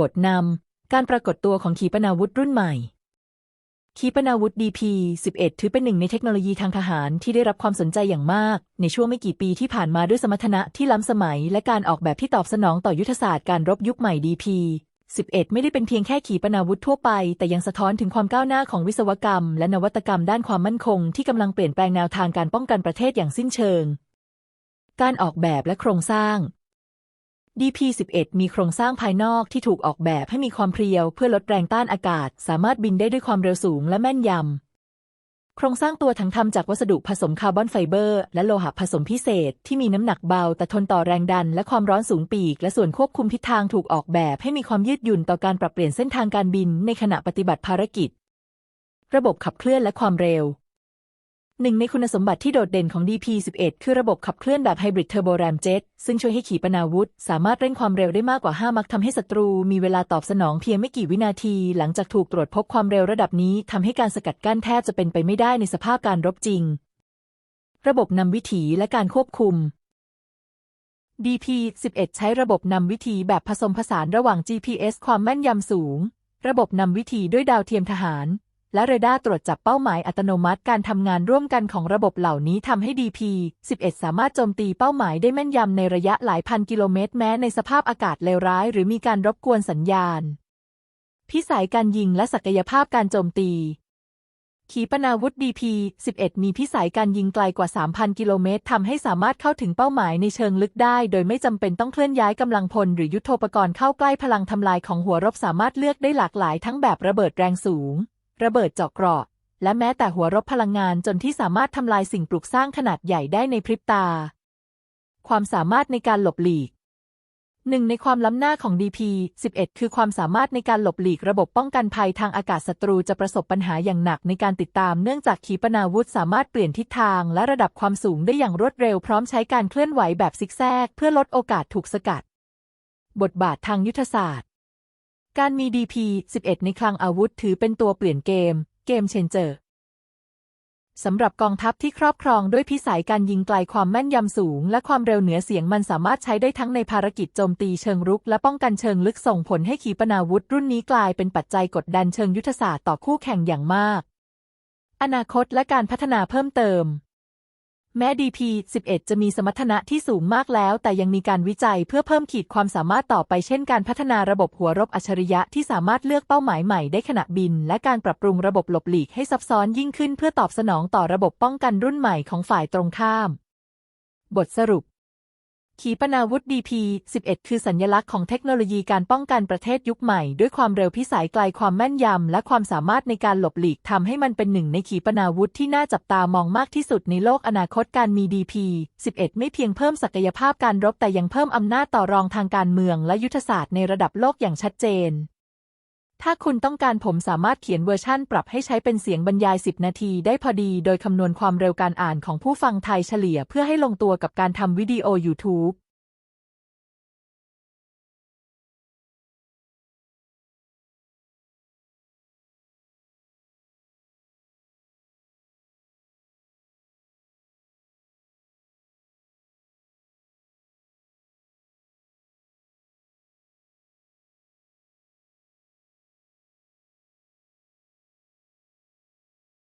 บทนำ การปรากฏตัวของขีปนาวุธรุ่นใหม่ ขีปนาวุธ DP-11 ถือเป็นหนึ่งในเทคโนโลยีทางทหารที่ได้รับความสนใจอย่างมาก ในช่วงไม่กี่ปีที่ผ่านมาด้วยสมรรถนะที่ล้ำสมัย และการออกแบบที่ตอบสนองต่อยุทธศาสตร์การรบยุคใหม่ DP-11 ไม่ได้เป็นเพียงแค่ขีปนาวุธทั่วไป แต่ยังสะท้อนถึงความก้าวหน้าของวิศวกรรม และนวัตกรรมด้านความมั่นคง ที่กำลังเปลี่ยนแปลงแนวทางการป้องกันประเทศอย่างสิ้นเชิง การออกแบบและโครงสร้าง DP-11 มีโครงสร้างภายนอกที่ถูกออกแบบให้มีความเพรียวเพื่อลดแรงต้านอากาศ สามารถบินได้ด้วยความเร็วสูงและแม่นยำ โครงสร้างตัวถังทำจากวัสดุผสมคาร์บอนไฟเบอร์ และโลหะผสมพิเศษ ที่มีน้ำหนักเบา แต่ทนต่อแรงดัน และความร้อนสูงปีก และส่วนควบคุมทิศทางถูกออกแบบให้มีความยืดหยุ่นต่อการปรับเปลี่ยนเส้นทางการบินในขณะปฏิบัติภารกิจ ระบบขับเคลื่อนและความเร็ว หนึ่งในคุณสมบัติที่โดดเด่นของ DP-11 คือระบบขับเคลื่อนแบบไฮบริดเทอร์โบแรมเจ็ตซึ่งช่วยให้ขีปนาวุธ สามารถเร่งความเร็วได้มากกว่า 5 มักทำให้ศัตรู มีเวลาตอบสนองเพียงไม่กี่วินาที หลังจากถูกตรวจพบความเร็วระดับนี้ทำให้การสกัดกั้นแทบจะเป็นไปไม่ได้ในสภาพการรบจริง ระบบนำวิถีและการควบคุม DP-11 ใช้ระบบนำวิถีแบบผสมผสานระหว่าง GPS ความแม่นยำสูง ระบบนำวิถีด้วยดาวเทียมทหาร และเรดาร์ตรวจจับเป้าหมายอัตโนมัติการทำงานร่วมกันของระบบเหล่านี้ทำให้ DP-11 สามารถโจมตีเป้าหมายได้แม่นยำในระยะหลายพันกิโลเมตร แม้ในสภาพอากาศเลวร้าย หรือมีการรบกวนสัญญาณ พิสัยการยิงและศักยภาพการโจมตี ขีปนาวุธ DP-11 มีพิสัยการยิงไกลกว่า 3,000 กิโลเมตรทำให้สามารถเข้าถึงเป้าหมายในเชิงลึกได้ โดยไม่จำเป็นต้องเคลื่อนย้ายกำลังพล หรือยุทโธปกรณ์เข้าใกล้พลังทำลายของหัวรบสามารถเลือกได้หลากหลาย ทั้งแบบระเบิดแรงสูง ระเบิดเจาะเกราะ และแม้แต่หัวรบพลังงานจนที่สามารถทำลายสิ่งปลูกสร้างขนาดใหญ่ได้ในพริบตา ความสามารถในการหลบหลีกหนึ่งในความล้ำหน้าของ DP-11 คือความสามารถในการหลบหลีกระบบป้องกันภัยทางอากาศศัตรูจะประสบปัญหาอย่างหนักในการติดตามเนื่องจากขีปนาวุธสามารถเปลี่ยนทิศทางและระดับความสูงได้อย่างรวดเร็วพร้อมใช้การเคลื่อนไหวแบบซิกแซก เพื่อลดโอกาสถูกสกัด บทบาททางยุทธศาสตร์ การมี DP-11 ในคลังอาวุธถือเป็นตัวเปลี่ยนเกม เกมเชนเจอร์สำหรับกองทัพที่ครอบครองด้วยพิสัยการยิงไกลความแม่นยำสูง และความเร็วเหนือเสียงมันสามารถใช้ได้ทั้งในภารกิจโจมตีเชิงรุก และป้องกันเชิงลึกส่งผลให้ขีปนาวุธรุ่นนี้กลายเป็นปัจจัยกดดันเชิงยุทธศาสตร์ต่อคู่แข่งอย่างมาก อนาคตและการพัฒนาเพิ่มเติม แม้ DP-11 จะมีสมรรถนะที่สูงมากแล้ว แต่ยังมีการวิจัยเพื่อเพิ่มขีดความสามารถต่อไปเช่นการพัฒนาระบบหัวรบอัจฉริยะที่สามารถเลือกเป้าหมายใหม่ได้ขณะบิน และการปรับปรุงระบบหลบหลีกให้ซับซ้อนยิ่งขึ้นเพื่อตอบสนองต่อระบบป้องกันรุ่นใหม่ของฝ่ายตรงข้าม บทสรุป ขีปนาวุธ DP-11 คือสัญลักษณ์ของเทคโนโลยีการป้องกันประเทศยุคใหม่ ด้วยความเร็วพิสัยไกลความแม่นยำ และความสามารถในการหลบหลีกทำให้มันเป็นหนึ่งในขีปนาวุธที่น่าจับตามองมากที่สุดในโลกอนาคตการมี DP-11 ไม่เพียงเพิ่มศักยภาพการรบแต่ยังเพิ่มอำนาจต่อรองทางการเมืองและยุทธศาสตร์ในระดับโลกอย่างชัดเจน ถ้าคุณต้องการผมสามารถเขียนเวอร์ชั่นปรับให้ใช้เป็นเสียงบรรยาย 10 นาทีได้พอดี โดยคำนวณความเร็วการอ่านของผู้ฟังไทยเฉลี่ยเพื่อให้ลงตัวกับการทำวิดีโอ YouTube